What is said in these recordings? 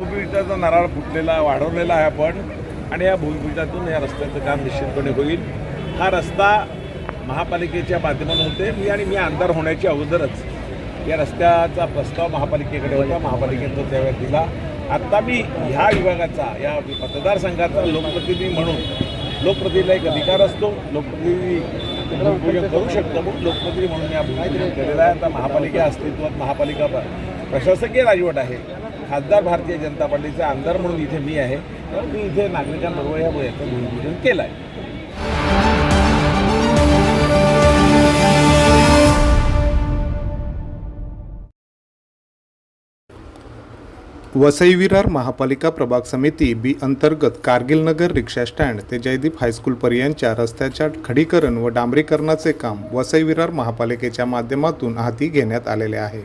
भूमिपीठाचा नारळ फुटलेला वाढवलेला आहे आपण. आणि या भूमिपीठातून या रस्त्याचं काम निश्चितपणे होईल. हा रस्ता महापालिकेच्या माध्यमातून होते मी आणि मी आमदार होण्याच्या अगोदरच या रस्त्याचा प्रस्ताव महापालिकेकडे होता. महापालिकेनं तो त्यावेळेस दिला. आत्ता मी ह्या विभागाचा या मतदारसंघाचा लोकप्रतिनिधी म्हणून लोकप्रतिनिधीला एक अधिकार असतो. लोकप्रतिनिधी भूमिपूजन करू शकतो. म्हणून लोकप्रतिनिधी म्हणून या भूमिपूजन केलेलं आहे. आता महापालिका अस्तित्वात महापालिका प्रशासकीय राजवट आहे. खासदार भारतीय जनता पार्टीचा आमदार म्हणून इथे मी आहे. तर मी इथे नागरिकांबरोबर या याचं भूमिपूजन केलं आहे वसई विरार महापालिका प्रभाग समिती बी अंतर्गत कारगिल नगर रिक्षा स्टँड ते जयदीप हायस्कूलपर्यंतच्या रस्त्याच्या खडीकरण व डांबरीकरणाचे काम वसई विरार महापालिकेच्या माध्यमातून हाती घेण्यात आलेले आहे.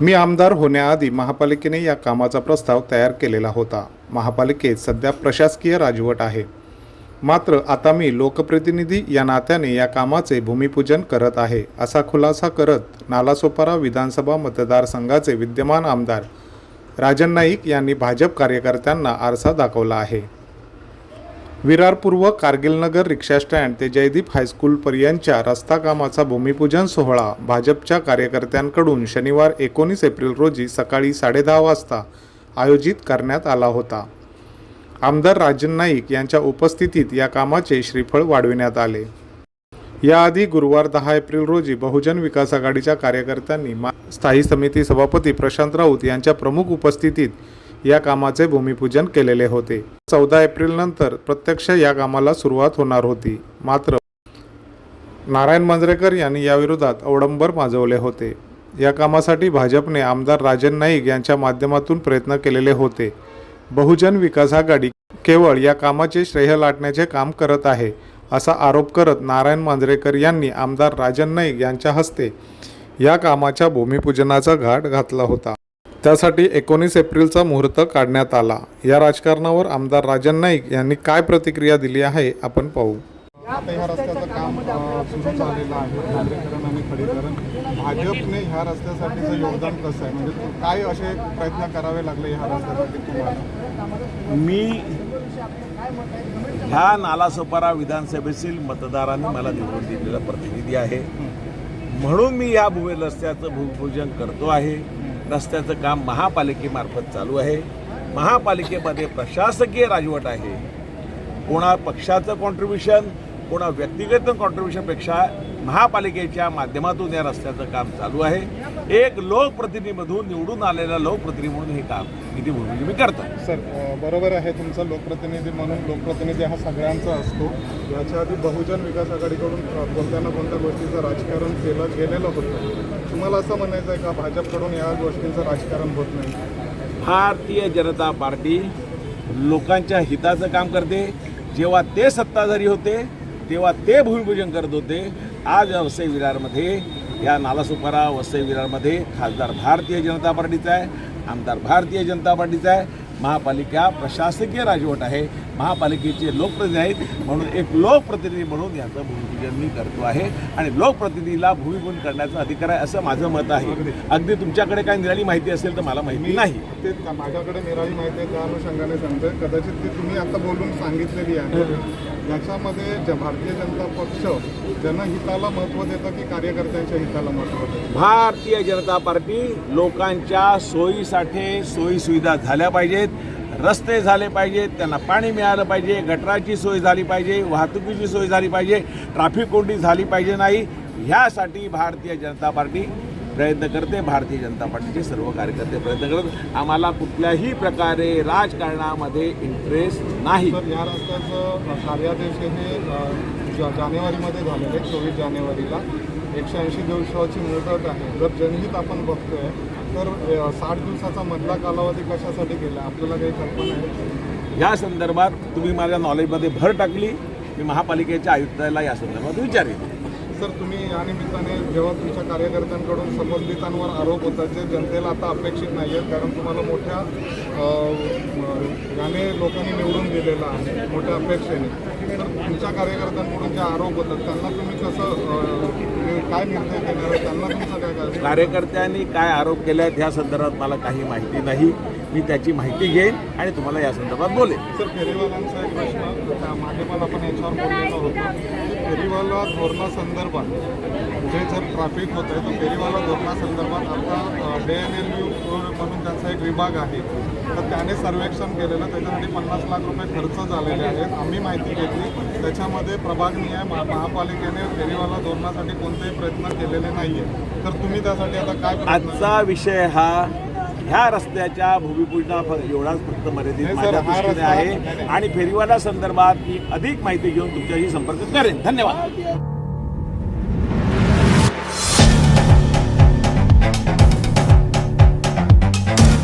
मी आमदार होण्याआधी महापालिकेने या कामाचा प्रस्ताव तयार केलेला होता. महापालिकेत सध्या प्रशासकीय राजवट आहे. मात्र आता मी लोकप्रतिनिधी या नात्याने या कामाचे भूमिपूजन करत आहे असा खुलासा करत नालासोपारा विधानसभा मतदारसंघाचे विद्यमान आमदार राजन नाईक यांनी भाजप कार्यकर्त्यांना आरसा दाखवला आहे. विरार पूर्व कारगिलनगर रिक्षा स्टँड ते जयदीप हायस्कूलपर्यंतच्या रस्ता कामाचा भूमिपूजन सोहळा भाजपच्या कार्यकर्त्यांकडून शनिवार एकोणीस एप्रिल रोजी सकाळी साडेदहा वाजता आयोजित करण्यात आला होता. आमदार राजन नाईक यांच्या उपस्थितीत या कामाचे श्रीफळ वाढविण्यात आले. याआधी गुरुवार दहा एप्रिल रोजी बहुजन विकास आघाडीच्या कार्यकर्त्यांनी मा स्थायी समिती सभापती प्रशांत राऊत यांच्या प्रमुख उपस्थितीत या कामाचे भूमिपूजन केलेले होते. चौदा एप्रिल नंतर प्रत्यक्ष या कामाला सुरुवात होणार होती. मात्र नारायण मांजरेकर यांनी याविरोधात अवडंबर माजवले होते. या कामासाठी भाजपने आमदार राजन नाईक यांच्या माध्यमातून प्रयत्न केलेले होते. बहुजन विकास आघाडी केवळ या कामाचे श्रेय लाटण्याचे काम करत आहे असा आरोप करत नारायण मांजरेकर यांनी आमदार राजन नाईक यांच्या हस्ते या कामाच्या भूमिपूजनाचा घाट घातला होता. त्यासाठी एकोणीस एप्रिलचा मुहूर्त काढण्यात आला. या राजकारणावर आमदार राजन नाईक यांनी काय प्रतिक्रिया दिली आहे आपण पाहू. आता ह्या रस्त्याचं काम सुरू झालेलं आहे डांबरीकरण आणि खडीकरण. भाजपने ह्या रस्त्यासाठीचं योगदान कसं आहे? म्हणजे काय असे प्रयत्न करावे लागले ह्या रस्त्यासाठी तुम्हाला? मी ह्या नालासोपारा विधानसभेतील मतदारांनी मला निवडून दिलेला प्रतिनिधी आहे. म्हणून मी या भूमी रस्त्याचं भूमिपूजन करतो आहे. रस्त्याचं काम महापालिकेमार्फत चालू आहे. महापालिकेमध्ये प्रशासकीय राजवट आहे. कोणा पक्षाचं कॉन्ट्रीब्युशन कोणा व्यक्तिगत कॉन्ट्रीब्युशनपेक्षा महापालिकेच्या माध्यमातून या रस्त्याचं काम चालू आहे. एक लोकप्रतिनिधीमधून निवडून आलेला लोकप्रतिनिधी म्हणून हे काम इथे भूमिपूजन मी करतो सर बरोबर आहे तुमचा लोकप्रतिनिधी म्हणून लोकप्रतिनिधी हा सगळ्यांचा असतो. याच्या आधी बहुजन विकास आघाडीकडून कोणत्या ना कोणत्या गोष्टीचं राजकारण केलं गेलेलं होतं. तुम्हाला असं म्हणायचं आहे का भाजपकडून या गोष्टींचं राजकारण होत नाही? भारतीय जनता पार्टी लोकांच्या हिताचं काम करते. जेव्हा ते सत्ताधारी होते तेव्हा ते भूमिपूजन करत होते. आज या वसई विरारमध्ये या नालासुपारा वसई विरारमध्ये खासदार भारतीय जनता पार्टीचा आहे आमदार भारतीय जनता पार्टीचा आहे महापालिका प्रशासकीय राजवट आहे. महापालिकेचे लोकप्रतिनिधी आहेत म्हणून एक लोकप्रतिनिधी म्हणून याचं भूमिपूजन मी करतो आहे. आणि लोकप्रतिनिधीला भूमिपूजन करण्याचा अधिकार आहे असं माझं मत आहे. अगदी. तुमच्याकडे काय निराळी माहिती असेल तर मला माहिती नाही. ते माझ्याकडे निराळी माहिती आहे त्या अनुषंगाने सांगतोय. कदाचित ती तुम्ही आता बोलून सांगितलेली आहे. याच्यामध्ये ज- भारतीय जनता पक्ष जनहिताला महत्त्व देतं की कार्यकर्त्यांच्या हिताला महत्त्व देतं? भारतीय जनता पार्टी लोकांच्या सोयीसाठी सोयी सुविधा झाल्या पाहिजेत. रस्ते झाले पाहिजेत त्यांना पाणी मिळालं पाहिजे गटराची सोय झाली पाहिजे वाहतुकीची सोय झाली पाहिजे ट्रॅफिक कोंडी झाली पाहिजे नाही ह्यासाठी भारतीय जनता पार्टी प्रयत्न करते भारतीय जनता पार्टीचे सर्व कार्यकर्ते प्रयत्न करत आम्हाला कुठल्याही प्रकारे राजकारणामध्ये इंटरेस्ट नाही. तर या रस्त्याचं कार्यादेश जानेवारीमध्ये झालेलं आहे चोवीस जानेवारीला एकशे ऐंशी दिवसाची मुदत आहे. जर जनहित आपण बघतोय. तर साठ दिवसाचा मधला कालावधी कशासाठी केला आपल्याला काही कल्पना आहे? या संदर्भात तुम्ही माझ्या नॉलेजमध्ये भर टाकली. मी महापालिकेच्या आयुक्ताला या संदर्भात विचारेन. सर तुम्ही या निमित्ताने जेव्हा तुमच्या कार्यकर्त्यांकडून संबंधितांवर आरोप होतात जे जनतेला आता अपेक्षित नाही आहेत कारण तुम्हाला मोठ्या याने लोकांनी निवडून दिलेलं आहे मोठ्या अपेक्षेने. तर तुमच्या कार्यकर्त्यांकडून जे आरोप होतात त्यांना तुम्ही कसं म्हणजे काय निर्णय घेणार त्यांना तुमचं काय कार्यकर्त्यांनी काय आरोप केले आहेत ह्या संदर्भात मला काही माहिती नाही. मी त्याची माहिती घेईन आणि तुम्हाला या संदर्भात बोलेन. सर फेरीवाल्यांचा एक प्रश्न मागे पण आपण याच्यावर बोललेलो होतो. फेरीवाला धोरणासंदर्भात जे जर ट्रॅफिक होत आहे तर फेरीवाला धोरणासंदर्भात आता डे एन एल यू म्हणून त्यांचा एक विभाग आहे. तर त्याने सर्वेक्षण केलेलं त्याच्यासाठी पन्नास लाख रुपये खर्च झालेले आहेत. आम्ही माहिती घेतली. त्याच्यामध्ये प्रभागनीय महा महापालिकेने फेरीवाला धोरणासाठी कोणतेही प्रयत्न केलेले नाही आहे तर तुम्ही त्यासाठी आता काय आजचा विषय हा ह्या रस्त्याच्या भूमिपूजना एवढाच फक्त मर्यादित माझ्या दृष्टीने आहे. आणि फेरीवाला संदर्भात मी अधिक माहिती घेऊन तुमच्याशी संपर्क करेन. धन्यवाद.